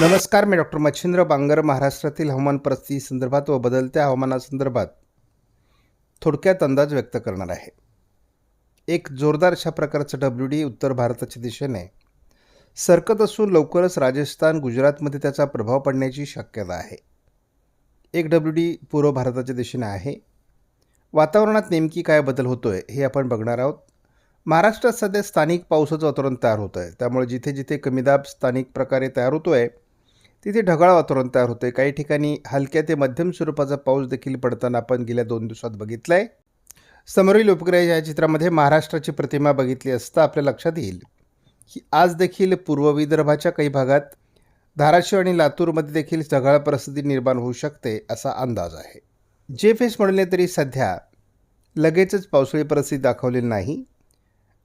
नमस्कार मी डॉक्टर मच्छिंद्र बांगर. महाराष्ट्रातील हवामान परिस्थिती संदर्भात व बदलत्या हवामानासंदर्भात थोडक्यात अंदाज व्यक्त करणार आहे. एक जोरदार अशा प्रकारचं डब्ल्यू डी उत्तर भारताच्या दिशेने सरकत असून लवकरच राजस्थान गुजरातमध्ये त्याचा प्रभाव पडण्याची शक्यता आहे. एक डब्ल्यू डी पूर्व भारताच्या दिशेने आहे. वातावरणात नेमकी काय बदल होतो आहे हे आपण बघणार आहोत. महाराष्ट्रात सध्या स्थानिक पावसाचं वातावरण तयार होतं आहे त्यामुळे जिथे जिथे कमी दाब स्थानिक प्रकारे तयार होतो आहे तिथे ढगाळ वातावरण तयार होतं आहे काही ठिकाणी हलक्या ते मध्यम स्वरूपाचा पाऊस देखील पडताना आपण गेल्या दोन दिवसात बघितला आहे समोरील उपग्रह या चित्रामध्ये महाराष्ट्राची प्रतिमा बघितली असता आपल्या लक्षात येईल की आज देखील पूर्व विदर्भाच्या काही भागात धाराशिव आणि लातूरमध्ये देखील ढगाळ परिस्थिती निर्माण होऊ शकते असा अंदाज आहे. जे फेस म्हणले तरी सध्या लगेचच पावसाळी परिस्थिती दाखवलेली नाही.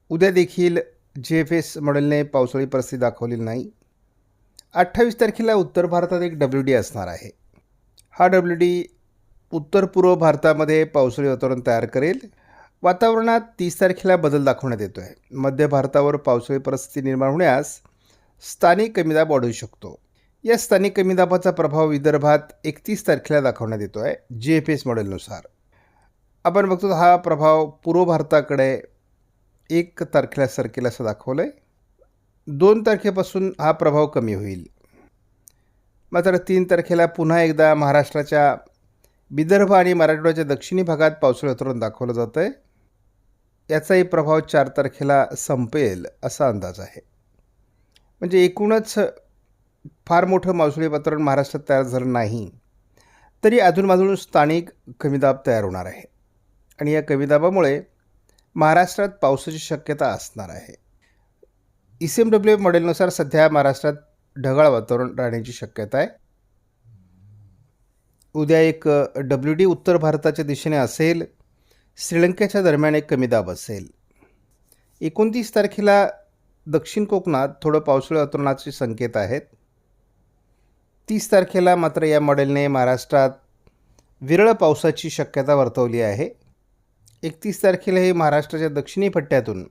उद्या देखील जे एफ एस मॉडेलने पावसाळी परिस्थिती दाखवलेली नाही. अठ्ठावीस तारखेला उत्तर भारतात एक डब्ल्यू डी असणार आहे. हा डब्ल्यू डी उत्तर पूर्व भारतामध्ये पावसाळी वातावरण तयार करेल. वातावरणात तीस तारखेला बदल दाखवण्यात येतो आहे मध्य भारतावर पावसाळी परिस्थिती निर्माण होण्यास स्थानिक कमीदाब वाढू शकतो. या स्थानिक कमीदाबाचा प्रभाव विदर्भात एकतीस तारखेला दाखवण्यात येतो आहे जी एफ एस मॉडेलनुसार. आपण बघतो हा प्रभाव पूर्व भारताकडे एक तारखेला सरकेला असं दाखवलं आहे दोन तारखेपासून हा प्रभाव कमी होईल. मात्र तीन तारखेला पुन्हा एकदा महाराष्ट्राच्या विदर्भ आणि मराठवाड्याच्या दक्षिणी भागात पावसाळी उतरून दाखवलं जातं आहे याचाही प्रभाव चार तारखेला संपेल असा अंदाज आहे. म्हणजे एकूणच फार मोठं मावसळी वातावरण महाराष्ट्रात तयार झालं नाही तरी अधूनमधून स्थानिक कमीदाब तयार होणार आहे. आणि या कमीदाबामुळे महाराष्ट्रात पावसाची शक्यता असणार आहे. ई सी एम डब्ल्यू मॉडेलनुसार सध्या महाराष्ट्रात ढगाळ वातावरण राहण्याची शक्यता आहे. उद्या एक डब्ल्यू डी उत्तर भारताच्या दिशेने असेल. श्रीलंकेच्या दरम्यान एक कमी दाब असेल. एकोणतीस तारखेला दक्षिण कोकणात थोडं पावसाळी वातावरणाचे संकेत आहेत. तीस तारखेला मात्र या मॉडेलने महाराष्ट्रात विरळ पावसाची शक्यता वर्तवली आहे. एकतीस तारखेला हे महाराष्ट्राच्या दक्षिणी पट्ट्यातून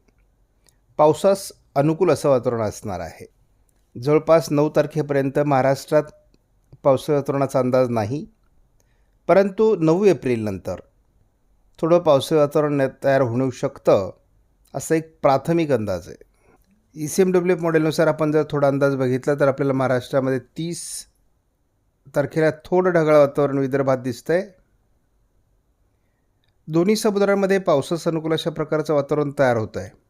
पावसास अनुकूल असं वातावरण असणार आहे. जवळपास नऊ तारखेपर्यंत महाराष्ट्रात पावसाळी वातावरणाचा अंदाज नाही. परंतु नऊ एप्रिलनंतर थोडं पावसाळी वातावरण तयार होऊ शकतं असं एक प्राथमिक अंदाज आहे. ई सी एम डब्ल्यू मॉडेलनुसार आपण जर थोडा अंदाज बघितला तर आपल्याला महाराष्ट्रामध्ये तीस तारखेला थोडं ढगाळ वातावरण विदर्भात दिसतं आहे दोन्ही समुद्रांमध्ये पावसास अनुकूल अशा प्रकारचं वातावरण तयार होतं आहे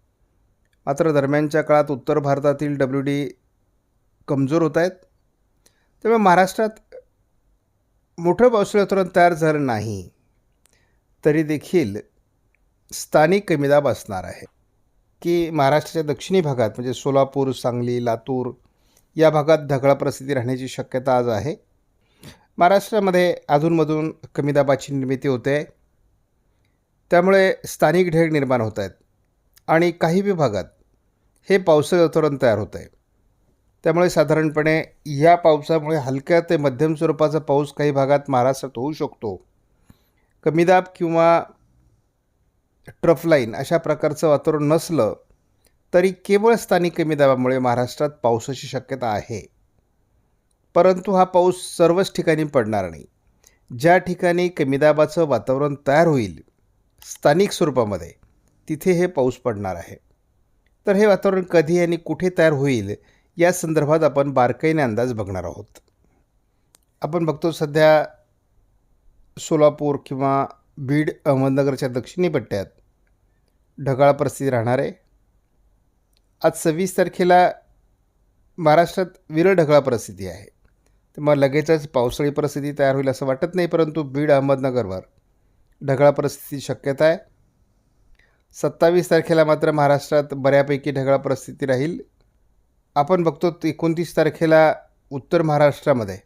मात्र दरम्यानच्या काळात उत्तर भारतातील डब्ल्यू डी कमजोर होत आहेत. त्यामुळे महाराष्ट्रात मोठं पावसाळी तयार झालं नाही. तरी देखील स्थानिक कमीदाब असणार आहे. की महाराष्ट्राच्या दक्षिणी भागात म्हणजे सोलापूर सांगली लातूर या भागात ढगाळ परिस्थिती राहण्याची शक्यता आज आहे. महाराष्ट्रामध्ये अधूनमधून कमीदाबाची निर्मिती होते. आहे त्यामुळे स्थानिक ढेग निर्माण होत आहेत. आणि काही विभागात हे पावसाळी वातावरण तयार होतं आहे. त्यामुळे साधारणपणे या पावसामुळे हलक्या ते मध्यम स्वरूपाचा पाऊस काही भागात महाराष्ट्रात होऊ शकतो. कमीदाब किंवा ट्रफलाईन अशा प्रकारचं वातावरण नसलं तरी केवळ स्थानिक कमी दाबामुळे महाराष्ट्रात पावसाची शक्यता आहे. परंतु हा पाऊस सर्वच ठिकाणी पडणार नाही. ज्या ठिकाणी कमी दाबाचं वातावरण तयार होईल स्थानिक स्वरूपामध्ये तिथे हे पाऊस पडणार आहे. तर हे वातावरण कधी आणि कुठे तयार होईल या संदर्भात आपण बारकाईने अंदाज बघणार आहोत. आपण बघतो सध्या सोलापूर किंवा बीड अहमदनगरच्या दक्षिणी पट्ट्यात ढगाळ परिस्थिती राहणार आहे. आज सव्वीस तारखेला महाराष्ट्रात विरळ ढगाळ परिस्थिती आहे. तर मग लगेचच पावसाळी परिस्थिती तयार होईल असं वाटत नाही परंतु बीड अहमदनगरवर ढगाळ परिस्थिती शक्यता आहे. सत्तावीस तारखेला मात्र महाराष्ट्रात बऱ्यापैकी ढगाळ परिस्थिती राहील. आपण बघतो एकोणतीस तारखेला उत्तर महाराष्ट्रामध्ये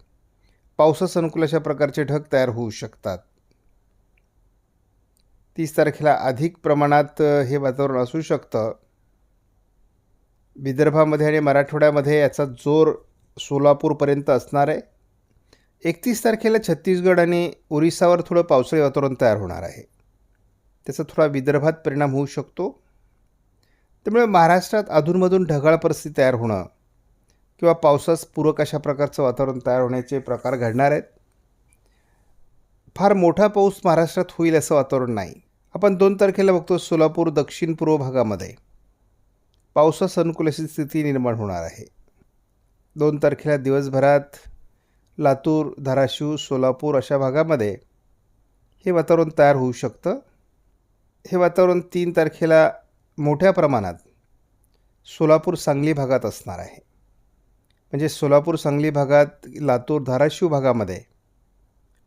पावसास अनुकूल अशा प्रकारचे ढग तयार होऊ शकतात. तीस तारखेला अधिक प्रमाणात हे वातावरण असू शकतं. विदर्भामध्ये आणि मराठवाड्यामध्ये याचा जोर सोलापूरपर्यंत असणार आहे. एकतीस तारखेला छत्तीसगड आणि ओरिसावर थोडं पावसाळी वातावरण तयार होणार आहे. त्याचा थोडा विदर्भात परिणाम होऊ शकतो. त्यामुळे महाराष्ट्रात अधूनमधून ढगाळ परिस्थिती तयार होणं किंवा पावसास पूरक अशा प्रकारचं वातावरण तयार होण्याचे प्रकार घडणार आहेत. फार मोठा पाऊस महाराष्ट्रात होईल असं वातावरण नाही. आपण दोन तारखेला बघतो सोलापूर दक्षिण पूर्व भागामध्ये. पावसास अनुकूल अशी स्थिती निर्माण होणार आहे. दोन तारखेला दिवसभरात लातूर धाराशिव सोलापूर अशा भागामध्ये हे वातावरण तयार होऊ शकतं. हे वातावरण तीन तारखेला मोठ्या प्रमाणात सोलापूर सांगली भागात असणार आहे. म्हणजे सोलापूर सांगली भागात लातूर धाराशिव भागामध्ये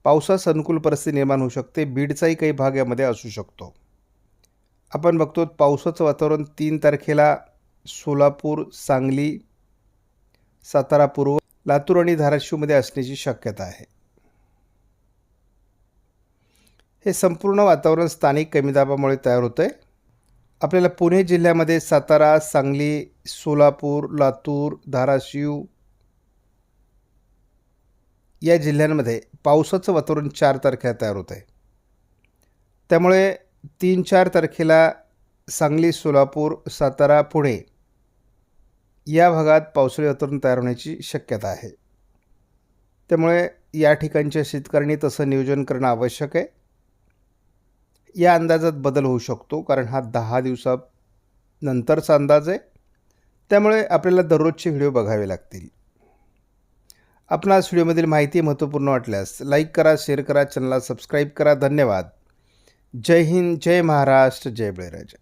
पावसास अनुकूल परिस्थिती निर्माण होऊ शकते. बीडचाही काही भाग यामध्ये असू शकतो. आपण बघतो पावसाचं वातावरण तीन तारखेला सोलापूर सांगली सातारा पूर्व लातूर आणि धाराशिवमध्ये असण्याची शक्यता आहे. हे संपूर्ण वातावरण स्थानिक कमी दाबामुळे तयार होतं आहे आपल्याला पुणे जिल्ह्यामध्ये सातारा सांगली सोलापूर लातूर धाराशिव या जिल्ह्यांमध्ये पावसाचं वातावरण चार तारखेला तयार होतं आहे त्यामुळे तीन चार तारखेला सांगली सोलापूर सातारा पुणे या भागात पावसाळी वातावरण तयार होण्याची शक्यता आहे. त्यामुळे या ठिकाणच्या शेतकऱ्यांनी तसं नियोजन करणं आवश्यक आहे. या अंदाजात बदल होऊ शकतो कारण हा दहा दिवसानंतरचा अंदाज आहे. त्यामुळे आपल्याला दररोजचे व्हिडिओ बघावे लागतील. आपणास व्हिडिओमधील माहिती महत्त्वपूर्ण वाटल्यास लाईक करा शेअर करा चॅनलला सबस्क्राईब करा. धन्यवाद. जय हिंद जय महाराष्ट्र जय बळीराजा.